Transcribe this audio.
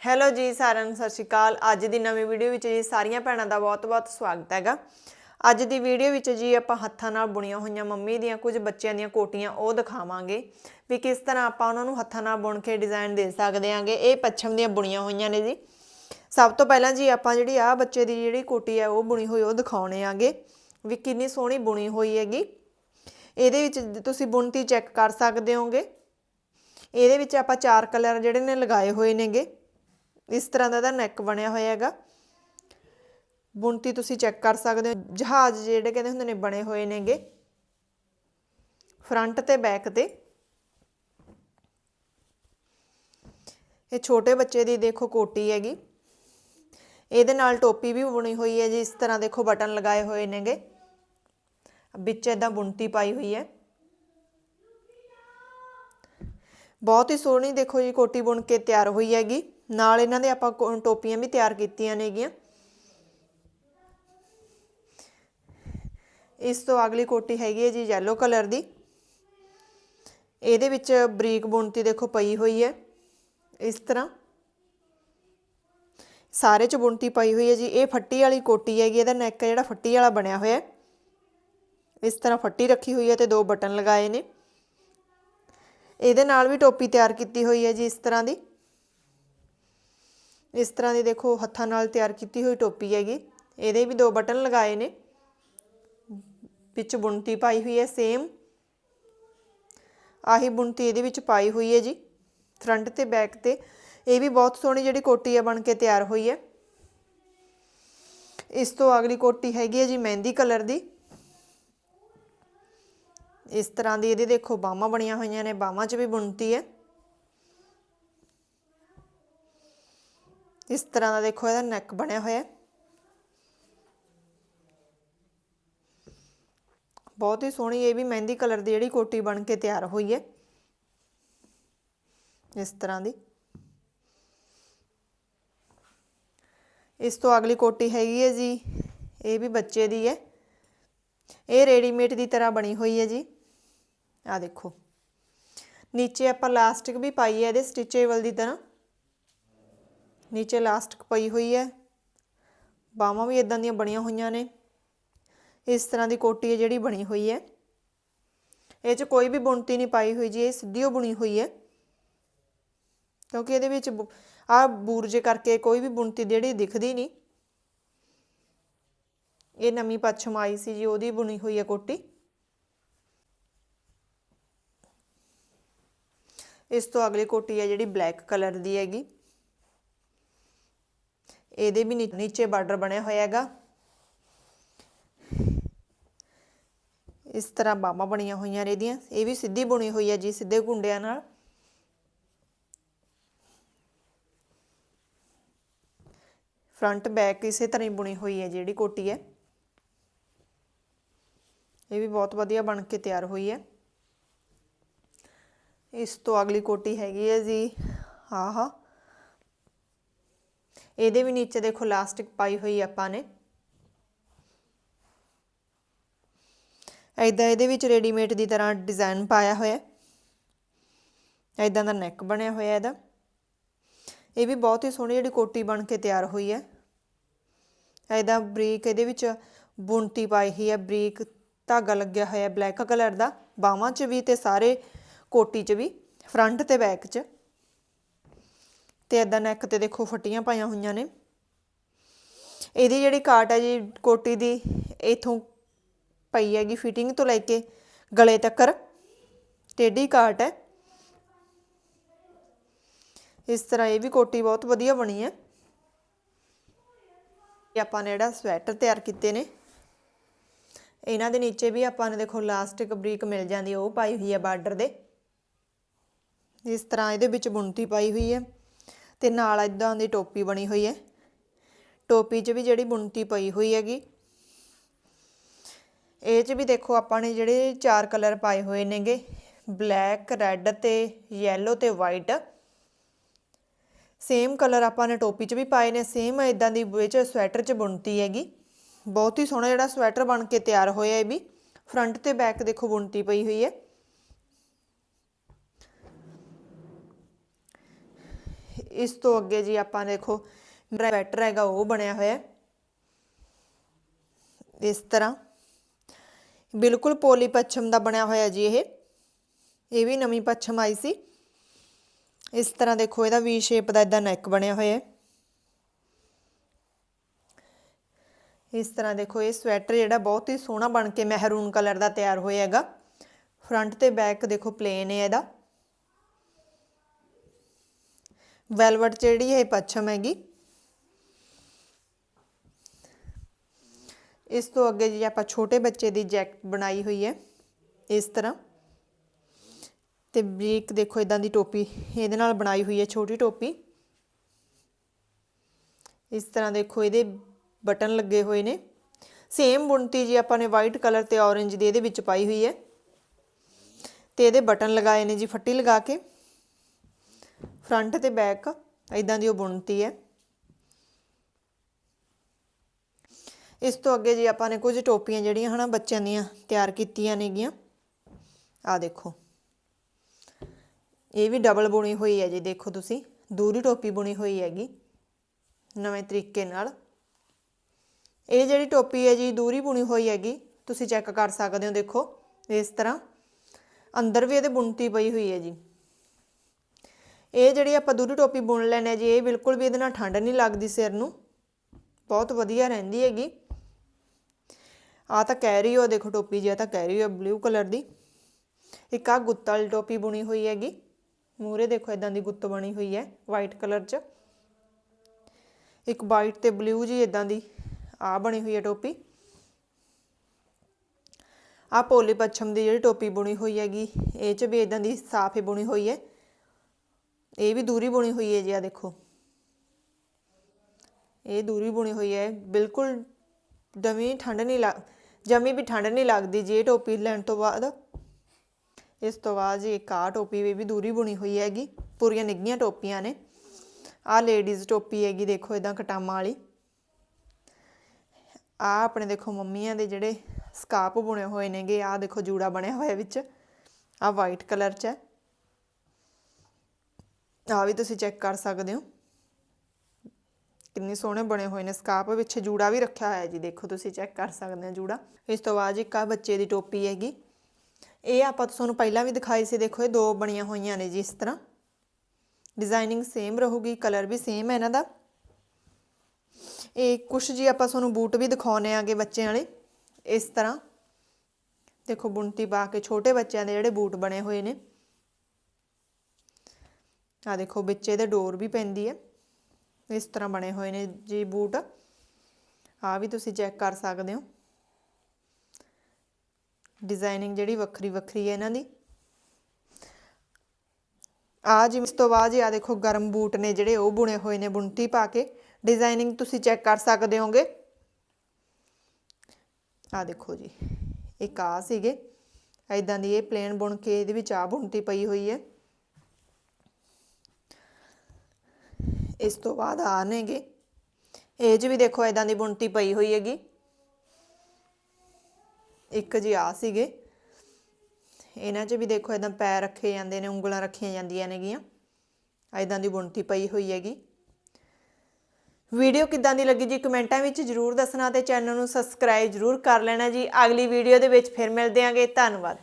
Hello ਜੀ ਸਾਰਿਆਂ ਨੂੰ, ਸਤਿ ਸ਼੍ਰੀ ਅਕਾਲ। ਅੱਜ ਦੀ ਨਵੀਂ ਵੀਡੀਓ ਵਿੱਚ ਜੀ ਸਾਰੀਆਂ ਭੈਣਾਂ ਦਾ ਬਹੁਤ-ਬਹੁਤ ਸਵਾਗਤ ਹੈਗਾ। ਅੱਜ ਦੀ ਵੀਡੀਓ ਵਿੱਚ ਜੀ ਆਪਾਂ ਹੱਥਾਂ ਨਾਲ ਬੁਣੀਆਂ ਹੋਈਆਂ ਮੰਮੀ ਦੀਆਂ ਕੁਝ ਬੱਚਿਆਂ ਦੀਆਂ ਕੋਟੀਆਂ ਉਹ ਦਿਖਾਵਾਂਗੇ ਵੀ ਕਿਸ ਤਰ੍ਹਾਂ ਆਪਾਂ ਉਹਨਾਂ ਨੂੰ ਹੱਥਾਂ ਨਾਲ ਬੁਣ ਕੇ ਡਿਜ਼ਾਈਨ ਦੇ ਸਕਦੇ ਆਂਗੇ ਇਹ ਪੱਛਮ ਦੀਆਂ ਬੁਣੀਆਂ ਹੋਈਆਂ ਨੇ ਜੀ। ਸਭ ਤੋਂ ਪਹਿਲਾਂ ਜੀ ਆਪਾਂ ਜਿਹੜੀ ਆਹ ਬੱਚੇ ਦੀ ਜਿਹੜੀ ਕੋਟੀ ਹੈ ਉਹ ਬੁਣੀ ਹੋਈ, ਉਹ ਦਿਖਾਉਣੇ ਆਂਗੇ ਵੀ ਕਿੰਨੀ ਸੋਹਣੀ ਬੁਣੀ ਹੋਈ ਹੈਗੀ। ਇਹਦੇ ਵਿੱਚ ਤੁਸੀਂ ਬੁਣਤੀ ਚੈੱਕ ਕਰ ਸਕਦੇ ਹੋਗੇ। ਇਹਦੇ ਵਿੱਚ ਆਪਾਂ ਚਾਰ ਕਲਰ ਜਿਹੜੇ ਨੇ ਲਗਾਏ ਹੋਏ ਨੇਗੇ। ਇਸ ਤਰ੍ਹਾਂ ਦਾ ਇਹਦਾ ਨੈਕ ਬਣਿਆ ਹੋਇਆ ਹੈਗਾ। ਬੁਣਤੀ ਤੁਸੀਂ ਚੈੱਕ ਕਰ ਸਕਦੇ ਹੋ। ਜਹਾਜ਼ ਜਿਹੜੇ ਕਹਿੰਦੇ ਹੁੰਦੇ ਨੇ, ਬਣੇ ਹੋਏ ਨੇਗੇ। ਫਰੰਟ ਤੇ ਬੈਕ ਤੇ। ਇਹ ਛੋਟੇ ਬੱਚੇ ਦੀ ਦੇਖੋ ਕੋਟੀ ਹੈਗੀ। ਇਹਦੇ ਨਾਲ ਟੋਪੀ ਵੀ ਬੁਣੀ ਹੋਈ ਹੈ ਜੀ। ਇਸ ਤਰ੍ਹਾਂ ਦੇਖੋ ਬਟਨ ਲਗਾਏ ਹੋਏ ਨੇਗੇ। ਵਿੱਚ ਇਦਾਂ ਬੁਣਤੀ ਪਾਈ ਹੋਈ ਹੈ। ਬਹੁਤ ਹੀ ਸੋਹਣੀ ਦੇਖੋ ਜੀ ਕੋਟੀ ਬੁਣ ਕੇ ਤਿਆਰ ਹੋਈ ਹੈਗੀ। ਨਾਲ ਇਹਨਾਂ ਦੇ ਆਪਾਂ ਕੋ- ਟੋਪੀਆਂ ਵੀ ਤਿਆਰ ਕੀਤੀਆਂ ਨੇਗੀਆਂ। ਇਸ ਤੋਂ ਅਗਲੀ ਕੋਟੀ ਹੈਗੀ ਹੈ ਜੀ ਯੈਲੋ ਕਲਰ ਦੀ। ਇਹਦੇ ਵਿੱਚ ਬਰੀਕ ਬੁਣਤੀ ਦੇਖੋ ਪਈ ਹੋਈ ਹੈ, ਇਸ ਤਰ੍ਹਾਂ। ਸਾਰੇ ਚ ਬੁਣਤੀ ਪਈ ਹੋਈ ਹੈ ਜੀ। ਇਹ ਫੱਟੀ ਵਾਲੀ ਕੋਟੀ ਹੈਗੀ ਇਹਦਾ ਨੈਕ ਜਿਹੜਾ ਫੱਟੀ ਵਾਲਾ ਬਣਿਆ ਹੋਇਆ ਹੈ। ਇਸ ਤਰ੍ਹਾਂ ਫੱਟੀ ਰੱਖੀ ਹੋਈ ਹੈ ਤੇ ਦੋ ਬਟਨ ਲਗਾਏ ਨੇ। ਇਹਦੇ ਨਾਲ ਵੀ ਟੋਪੀ ਤਿਆਰ ਕੀਤੀ ਹੋਈ ਹੈ ਜੀ ਇਸ ਤਰ੍ਹਾਂ ਦੀ। ਇਸ ਤਰ੍ਹਾਂ ਦੀ ਦੇਖੋ ਹੱਥਾਂ ਨਾਲ ਤਿਆਰ ਕੀਤੀ ਹੋਈ ਟੋਪੀ ਹੈਗੀ। ਇਹਦੇ ਵੀ ਦੋ ਬਟਨ ਲਗਾਏ ਨੇ। ਵਿੱਚ ਬੁਣਤੀ ਪਾਈ ਹੋਈ ਹੈ ਸੇਮ। ਆਹੀ ਬੁਣਤੀ ਇਹਦੇ ਵਿੱਚ ਪਾਈ ਹੋਈ ਹੈ ਜੀ, ਫਰੰਟ ਤੇ ਬੈਕ ਤੇ। ਇਹ ਵੀ ਬਹੁਤ ਸੋਹਣੀ ਜਿਹੜੀ ਕੋਟੀ ਹੈ ਬਣ ਕੇ ਤਿਆਰ ਹੋਈ ਹੈ। ਇਸ ਤੋਂ ਅਗਲੀ ਕੋਟੀ ਹੈਗੀ ਹੈ ਜੀ ਮਹਿੰਦੀ ਕਲਰ ਦੀ। ਇਸ ਤਰ੍ਹਾਂ ਦੀ ਇਹਦੇ ਦੇਖੋ ਬਾਹਾਂ ਬਣੀਆਂ ਹੋਈਆਂ ਨੇ, ਬਾਹਾਂ 'ਚ ਵੀ ਬੁਣਤੀ ਹੈ। ਇਸ ਤਰ੍ਹਾਂ ਦਾ ਦੇਖੋ ਇਹਦਾ ਨੈਕ ਬਣਿਆ ਹੋਇਆ ਬਹੁਤ ਹੀ ਸੋਹਣੀ ਇਹ ਵੀ ਮਹਿੰਦੀ ਕਲਰ ਦੀ ਜਿਹੜੀ ਕੋਟੀ ਬਣ ਕੇ ਤਿਆਰ ਹੋਈ ਹੈ। ਇਸ ਤਰ੍ਹਾਂ ਦੀ। ਇਸ ਤੋਂ ਅਗਲੀ ਕੋਟੀ ਹੈਗੀ ਹੈ ਜੀ, ਇਹ ਵੀ ਬੱਚੇ ਦੀ ਹੈ। ਇਹ ਰੈਡੀਮੇਡ ਦੀ ਤਰ੍ਹਾਂ ਬਣੀ ਹੋਈ ਹੈ ਜੀ। ਆ ਦੇਖੋ। ਨੀਚੇ ਆਪਾਂ ਲਾਸਟਿਕ ਵੀ ਪਾਈ ਹੈ ਇਹਦੇ ਸਟਿਚੇਬਲ ਦੀ ਤਰ੍ਹਾਂ। ਨੀਚੇ ਇਲਾਸਟਿਕ ਪਈ ਹੋਈ ਹੈ। ਬਾਹਾਂ ਵੀ ਇਦਾਂ ਦੀਆਂ ਬਣੀਆਂ ਹੋਈਆਂ ਨੇ। ਇਸ ਤਰ੍ਹਾਂ ਦੀ ਕੋਟੀ ਹੈ ਜਿਹੜੀ ਬਣੀ ਹੋਈ ਹੈ। ਇਹ 'ਚ ਕੋਈ ਵੀ ਬੁਣਤੀ ਨਹੀਂ ਪਾਈ ਹੋਈ ਜੀ, ਇਹ ਸਿੱਧੀ ਓ ਬੁਣੀ ਹੋਈ ਹੈ। ਕਿਉਂਕਿ ਇਹਦੇ ਵਿੱਚ ਆ ਬੂਰਜੇ ਕਰਕੇ ਕੋਈ ਵੀ ਬੁਣਤੀ ਜਿਹੜੀ ਦਿਖਦੀ ਨਹੀਂ। ਇਹ ਨਵੀਂ ਪੱਛਮ ਆਈ ਸੀ ਜੀ, ਉਹਦੀ ਬੁਣੀ ਹੋਈ ਹੈ ਕੋਟੀ। ਇਸ ਤੋਂ ਅਗਲੀ ਕੋਟੀ ਹੈ ਜਿਹੜੀ ਬਲੈਕ ਕਲਰ ਦੀ ਹੈਗੀ। ਇਹਦੇ ਵੀ ਨੀ- ਨੀਚੇ ਬਾਰਡਰ ਬਣਿਆ ਹੋਇਆ ਹੈਗਾ। ਇਸ ਤਰ੍ਹਾਂ ਬਾਹਾਂ ਬਣੀਆਂ ਹੋਈਆਂ ਨੇ ਇਹਦੀਆਂ। ਇਹ ਵੀ ਸਿੱਧੀ ਬੁਣੀ ਹੋਈ ਹੈ ਜੀ, ਸਿੱਧੇ ਗੁੰਡਿਆਂ ਨਾਲ। ਫਰੰਟ ਬੈਕ ਇਸੇ ਤਰ੍ਹਾਂ ਹੀ ਬੁਣੀ ਹੋਈ ਹੈ ਜਿਹੜੀ ਕੋਟੀ ਹੈ। ਇਹ ਵੀ ਬਹੁਤ ਵਧੀਆ ਬਣ ਕੇ ਤਿਆਰ ਹੋਈ ਹੈ। ਇਸ ਤੋਂ ਅਗਲੀ ਕੋਟੀ ਹੈਗੀ ਹੈ ਜੀ। ਆਹ। ਇਹਦੇ ਵੀ ਨੀਚੇ ਦੇਖੋ ਲਾਸਟਿਕ ਪਾਈ ਹੋਈ ਆਪਾਂ ਨੇ। ਐਦਾਂ ਇਹਦੇ ਵਿੱਚ ਰੈਡੀਮੇਡ ਦੀ ਤਰ੍ਹਾਂ ਡਿਜ਼ਾਈਨ ਪਾਇਆ ਹੋਇਆ। ਹੈ ਐਦਾਂ ਦਾ ਨੈਕ ਬਣਿਆ ਹੋਇਆ ਇਹਦਾ। ਇਹ ਵੀ ਬਹੁਤ ਹੀ ਸੋਹਣੀ ਜਿਹੜੀ ਕੋਟੀ ਬਣ ਕੇ ਤਿਆਰ ਹੋਈ ਹੈ। ਐਦਾਂ ਬਰੀਕ ਇਹਦੇ ਵਿੱਚ ਬੁਣਤੀ ਪਾਈ ਹੋਈ ਹੈ, ਬਰੀਕ ਧਾਗਾ ਲੱਗਿਆ ਹੋਇਆ ਬਲੈਕ ਕਲਰ ਦਾ। ਬਾਹਾਂ 'ਚ ਵੀ ਤੇ ਸਾਰੇ ਕੋਟੀ 'ਚ ਵੀ ਫਰੰਟ ਤੇ ਬੈਕ 'ਚ। ਤੇ ਐਦਾਂ ਨੈਕ ਤੇ ਦੇਖੋ ਫੱਟੀਆਂ ਪਾਈਆਂ ਹੋਈਆਂ ਨੇ। ਇਹਦੀ ਜਿਹੜੀ ਕਾਟ ਹੈ ਜੀ, ਕੋਟੀ ਦੀ, ਇਥੋਂ ਪਈ ਹੈਗੀ ਫਿਟਿੰਗ ਤੋਂ ਲੈ ਕੇ ਗਲੇ ਤੱਕ ਟੇਢੀ ਕਾਟ ਹੈ। ਇਸ ਤਰ੍ਹਾਂ ਇਹ ਵੀ ਕੋਟੀ ਬਹੁਤ ਵਧੀਆ ਬਣੀ ਹੈ। ਇਹ ਆਪਾਂ ਨੇ ਜਿਹੜਾ ਸਵੈਟਰ ਤਿਆਰ ਕੀਤੇ ਨੇ। ਇਹਨਾਂ ਦੇ ਨੀਚੇ ਵੀ ਆਪਾਂ ਨੇ ਦੇਖੋ ਲਾਸਟਿਕ ਬਰੀਕ ਮਿਲ ਜਾਂਦੀ, ਉਹ ਪਾਈ ਹੋਈ ਹੈ ਬਾਰਡਰ ਦੇ। ਇਸ ਤਰ੍ਹਾਂ ਇਹਦੇ ਵਿੱਚ ਬੁਣਤੀ ਪਾਈ ਹੋਈ ਹੈ। ਤੇ ਨਾਲ ਇਦਾਂ ਦੀ ਟੋਪੀ ਬਣੀ ਹੋਈ ਹੈ। ਟੋਪੀ 'ਚ ਵੀ ਜਿਹੜੀ ਬੁਣਤੀ ਪਈ ਹੋਈ ਹੈਗੀ। ਇਹ 'ਚ ਵੀ ਦੇਖੋ ਆਪਾਂ ਨੇ ਜਿਹੜੇ ਚਾਰ ਕਲਰ ਪਾਏ ਹੋਏ ਨੇਗੇ। ਬਲੈਕ, ਰੈੱਡ ਤੇ ਯੈਲੋ ਤੇ ਵਾਈਟ। ਸੇਮ ਕਲਰ ਆਪਾਂ ਨੇ ਟੋਪੀ 'ਚ ਵੀ ਪਾਏ ਨੇ। ਸੇਮ ਇਦਾਂ ਦੀ ਵਿੱਚ ਸਵੈਟਰ 'ਚ ਬੁਣਤੀ ਹੈਗੀ। ਬਹੁਤ ਹੀ ਸੋਹਣਾ ਜਿਹੜਾ ਸਵੈਟਰ ਬਣ ਕੇ ਤਿਆਰ ਹੋਇਆ ਇਹ ਵੀ। ਫਰੰਟ ਤੇ ਬੈਕ ਦੇਖੋ ਬੁਣਤੀ ਪਈ ਹੋਈ ਹੈ। ਇਸ ਤੋਂ ਅੱਗੇ ਜੀ ਆਪਾਂ ਦੇਖੋ ਸਵੈਟਰ ਹੈਗਾ, ਉਹ ਬਣਿਆ ਹੋਇਆ ਇਸ ਤਰ੍ਹਾਂ। ਬਿਲਕੁਲ ਪੋਲੀ ਪੱਛਮ ਦਾ ਬਣਿਆ ਹੋਇਆ ਜੀ ਇਹ। ਇਹ ਵੀ ਨਵੀਂ ਪੱਛਮ ਆਈ ਸੀ। ਇਸ ਤਰ੍ਹਾਂ ਦੇਖੋ, ਇਹਦਾ ਵੀ ਸ਼ੇਪ ਦਾ ਇਦਾਂ ਨੈਕ ਬਣਿਆ ਹੋਇਆ ਹੈ। ਇਸ ਤਰ੍ਹਾਂ ਦੇਖੋ, ਇਹ ਸਵੈਟਰ ਜਿਹੜਾ ਬਹੁਤ ਹੀ ਸੋਹਣਾ ਬਣ ਕੇ ਮਹਿਰੂਨ ਕਲਰ ਦਾ ਤਿਆਰ ਹੋਇਆ ਹੈਗਾ। ਫਰੰਟ ਤੇ ਬੈਕ ਦੇਖੋ ਪਲੇਨ ਹੈ ਇਹਦਾ। ਵੈਲਵਟ ਜਿਹੜੀ ਇਹ ਪੱਛਮ ਹੈਗੀ। ਇਸ ਤੋਂ ਅੱਗੇ ਜੀ ਆਪਾਂ ਛੋਟੇ ਬੱਚੇ ਦੀ ਜੈਕਟ ਬਣਾਈ ਹੋਈ ਹੈ, ਇਸ ਤਰ੍ਹਾਂ। ਤੇ ਬਰੀਕ ਦੇਖੋ ਇਦਾਂ ਦੀ ਟੋਪੀ, ਇਹਦੇ ਨਾਲ ਬਣਾਈ ਹੋਈ ਹੈ ਛੋਟੀ ਟੋਪੀ। ਇਸ ਤਰ੍ਹਾਂ ਦੇਖੋ ਇਹਦੇ ਬਟਨ ਲੱਗੇ ਹੋਏ ਨੇ। ਸੇਮ ਬੁਣਤੀ ਜੀ ਆਪਾਂ ਨੇ ਵਾਈਟ ਕਲਰ ਤੇ ਔਰੇਂਜ ਦੀ ਇਹਦੇ ਵਿੱਚ ਪਾਈ ਹੋਈ ਹੈ। ਤੇ ਇਹਦੇ ਬਟਨ ਲਗਾਏ ਨੇ ਜੀ ਫੱਟੀ ਲਗਾ ਕੇ। ਫਰੰਟ ਤੇ ਬੈਕ ਇਦਾਂ ਦੀ ਉਹ ਬੁਣਤੀ ਹੈ। ਇਸ ਤੋਂ ਅੱਗੇ ਜੀ ਆਪਾਂ ਨੇ ਕੁਝ ਟੋਪੀਆਂ ਜਿਹੜੀਆਂ ਹਨਾ ਬੱਚਿਆਂ ਦੀਆਂ ਤਿਆਰ ਕੀਤੀਆਂ ਨੇਗੀਆਂ ਆ ਦੇਖੋ। ਇਹ ਵੀ ਡਬਲ ਬੁਣੀ ਹੋਈ ਹੈ ਜੀ, ਦੇਖੋ ਤੁਸੀਂ। ਦੂਰੀ ਟੋਪੀ ਬੁਣੀ ਹੋਈ ਹੈਗੀ, ਨਵੇਂ ਤਰੀਕੇ ਨਾਲ। ਇਹ ਜਿਹੜੀ ਟੋਪੀ ਹੈ ਜੀ, ਦੂਰੀ ਬੁਣੀ ਹੋਈ ਹੈਗੀ, ਤੁਸੀਂ ਚੈੱਕ ਕਰ ਸਕਦੇ ਹੋ, ਦੇਖੋ, ਇਸ ਤਰ੍ਹਾਂ। ਅੰਦਰ ਵੀ ਇਹਦੇ ਬੁਣਤੀ ਪਈ ਹੋਈ ਹੈ ਜੀ। ਇਹ ਜਿਹੜੀ ਆਪਾਂ ਦੁੱਧ ਟੋਪੀ ਬੁਣ ਲੈਣੇ ਜੀ, ਇਹ ਬਿਲਕੁਲ ਵੀ ਇਹਦੇ ਨਾਲ ਠੰਡ ਨਹੀਂ ਲੱਗਦੀ ਸਿਰ ਨੂੰ। ਬਹੁਤ ਵਧੀਆ ਰਹਿੰਦੀ ਹੈਗੀ। ਆ ਤਾਂ ਕਹਿ ਰਹੀ ਹੋ, ਦੇਖੋ ਟੋਪੀ ਜੀ ਆ ਤਾਂ ਕਹਿ ਰਹੀ ਹੋ ਬਲੂ ਕਲਰ ਦੀ। ਇੱਕ ਆ ਗੁੱਤ ਵਾਲੀ ਟੋਪੀ ਬੁਣੀ ਹੋਈ ਹੈਗੀ। ਮੂਰੇ ਦੇਖੋ ਇਦਾਂ ਦੀ ਗੁੱਤ ਬਣੀ ਹੋਈ ਹੈ ਵਾਈਟ ਕਲਰ 'ਚ। ਇੱਕ ਵਾਈਟ ਤੇ ਬਲੂ ਜੀ ਇਦਾਂ ਦੀ ਆ ਬਣੀ ਹੋਈ ਹੈ ਟੋਪੀ। ਆ ਪੋਲੀ ਪੱਛਮ ਦੀ ਜਿਹੜੀ ਟੋਪੀ ਬੁਣੀ ਹੋਈ ਹੈਗੀ, ਇਹ 'ਚ ਵੀ ਇਦਾਂ ਦੀ ਸਾਫ਼ ਹੀ ਬੁਣੀ ਹੋਈ ਹੈ। ਇਹ ਵੀ ਦੂਰੀ ਬੁਣੀ ਹੋਈ ਹੈ ਜੀ ਆ ਦੇਖੋ। ਇਹ ਦੂਰੀ ਬੁਣੀ ਹੋਈ ਹੈ। ਬਿਲਕੁਲ ਜਮੀ ਠੰਡ ਨਹੀਂ ਲੱਗ, ਜਮੀ ਵੀ ਠੰਡ ਨਹੀਂ ਲੱਗਦੀ ਜੀ, ਇਹ ਟੋਪੀ ਲੈਣ ਤੋਂ ਬਾਅਦ। ਇਸ ਤੋਂ ਬਾਅਦ ਜੀ, ਇੱਕ ਆ ਟੋਪੀ ਵੀ ਵੀ ਦੂਰੀ ਬੁਣੀ ਹੋਈ ਹੈਗੀ, ਪੂਰੀਆਂ ਨਿੱਗੀਆਂ ਟੋਪੀਆਂ ਨੇ। ਆ ਲੇਡੀਜ਼ ਟੋਪੀ ਹੈਗੀ, ਦੇਖੋ ਇਦਾਂ ਕਟਾਮਾਂ ਵਾਲੀ। ਆ ਆਪਣੇ ਦੇਖੋ ਮੰਮੀਆਂ ਦੇ ਜਿਹੜੇ ਸਕਾਪ ਬੁਣੇ ਹੋਏ ਨੇਗੇ ਆ ਦੇਖੋ ਜੂੜਾ ਬਣਿਆ ਹੋਇਆ ਵਿੱਚ। ਆ ਵਾਈਟ ਕਲਰ 'ਚ ਹੈ। ਆ ਵੀ ਤੁਸੀਂ ਚੈੱਕ ਕਰ ਸਕਦੇ ਹੋ। ਕਿੰਨੇ ਸੋਹਣੇ ਬਣੇ ਹੋਏ ਨੇ ਸਕਾਪ ਵਿੱਚ ਜੂੜਾ ਵੀ ਰੱਖਿਆ ਹੋਇਆ ਜੀ, ਦੇਖੋ ਤੁਸੀਂ ਚੈੱਕ ਕਰ ਸਕਦੇ ਹੋ ਜੂੜਾ। ਇਸ ਤੋਂ ਬਾਅਦ ਇੱਕ ਆ ਬੱਚੇ ਦੀ ਟੋਪੀ ਹੈਗੀ। ਇਹ ਆਪਾਂ ਤੁਹਾਨੂੰ ਪਹਿਲਾਂ ਵੀ ਦਿਖਾਈ ਸੀ, ਦੇਖੋ ਇਹ ਦੋ ਬਣੀਆਂ ਹੋਈਆਂ ਨੇ ਜੀ ਇਸ ਤਰ੍ਹਾਂ। ਡਿਜ਼ਾਈਨਿੰਗ ਸੇਮ ਰਹੂਗੀ ਕਲਰ ਵੀ ਸੇਮ ਹੈ ਇਹਨਾਂ ਦਾ। ਇਹ ਕੁਛ ਜੀ ਆਪਾਂ ਤੁਹਾਨੂੰ ਬੂਟ ਵੀ ਦਿਖਾਉਨੇ ਆਗੇ ਬੱਚਿਆਂ ਵਾਲੇ, ਇਸ ਤਰ੍ਹਾਂ। ਦੇਖੋ ਬੁਣਤੀ ਪਾ ਕੇ ਛੋਟੇ ਬੱਚਿਆਂ ਦੇ ਜਿਹੜੇ ਬੂਟ ਬਣੇ ਹੋਏ ਨੇ। ਆ ਦੇਖੋ, ਵਿੱਚ ਇਹਦੇ ਡੋਰ ਵੀ ਪੈਂਦੀ ਹੈ। ਇਸ ਤਰ੍ਹਾਂ ਬਣੇ ਹੋਏ ਨੇ ਜੀ ਬੂਟ। ਆ ਵੀ ਤੁਸੀਂ ਚੈੱਕ ਕਰ ਸਕਦੇ ਹੋ। ਡਿਜ਼ਾਈਨਿੰਗ ਜਿਹੜੀ ਵੱਖਰੀ ਵੱਖਰੀ ਹੈ ਇਹਨਾਂ ਦੀ। ਆ ਜੀ ਇਸ ਤੋਂ ਬਾਅਦ ਜੀ ਆ ਦੇਖੋ, ਗਰਮ ਬੂਟ ਨੇ ਜਿਹੜੇ, ਉਹ ਬੁਣੇ ਹੋਏ ਨੇ ਬੁਣਤੀ ਪਾ ਕੇ। ਡਿਜ਼ਾਈਨਿੰਗ ਤੁਸੀਂ ਚੈੱਕ ਕਰ ਸਕਦੇ ਹੋਗੇ। ਆ ਦੇਖੋ ਜੀ, ਇੱਕ ਆ ਸੀਗੇ। ਐਦਾਂ ਦੀ ਇਹ ਪਲੇਨ ਬੁਣ ਕੇ ਇਹਦੇ ਵਿੱਚ ਆ ਬੁਣਤੀ ਪਈ ਹੋਈ ਹੈ। ਇਸ ਤੋਂ ਬਾਅਦ ਆ ਨੇਗੇ। ਇਹ 'ਚ ਵੀ ਦੇਖੋ ਐਦਾਂ ਦੀ ਬੁਣਤੀ ਪਈ ਹੋਈ ਹੈਗੀ। ਇੱਕ ਜੀ ਆ ਸੀਗੇ। ਇਹਨਾਂ 'ਚ ਵੀ ਦੇਖੋ ਐਦਾਂ ਪੈਰ ਰੱਖੇ ਜਾਂਦੇ ਨੇ, ਉਂਗਲਾਂ ਰੱਖੀਆਂ ਜਾਂਦੀਆਂ ਨੇਗੀਆਂ। ਐਦਾਂ ਦੀ ਬੁਣਤੀ ਪਈ ਹੋਈ ਹੈਗੀ। ਵੀਡੀਓ ਕਿੱਦਾਂ ਦੀ ਲੱਗੀ ਜੀ ਕਮੈਂਟਾਂ ਵਿੱਚ ਜਰੂਰ ਦੱਸਣਾ ਤੇ ਚੈਨਲ ਨੂੰ ਸਬਸਕ੍ਰਾਈਬ ਜਰੂਰ ਕਰ ਲੈਣਾ ਜੀ। ਅਗਲੀ ਵੀਡੀਓ ਦੇ ਵਿੱਚ ਫਿਰ ਮਿਲਦੇ ਆਂਗੇ। ਧੰਨਵਾਦ।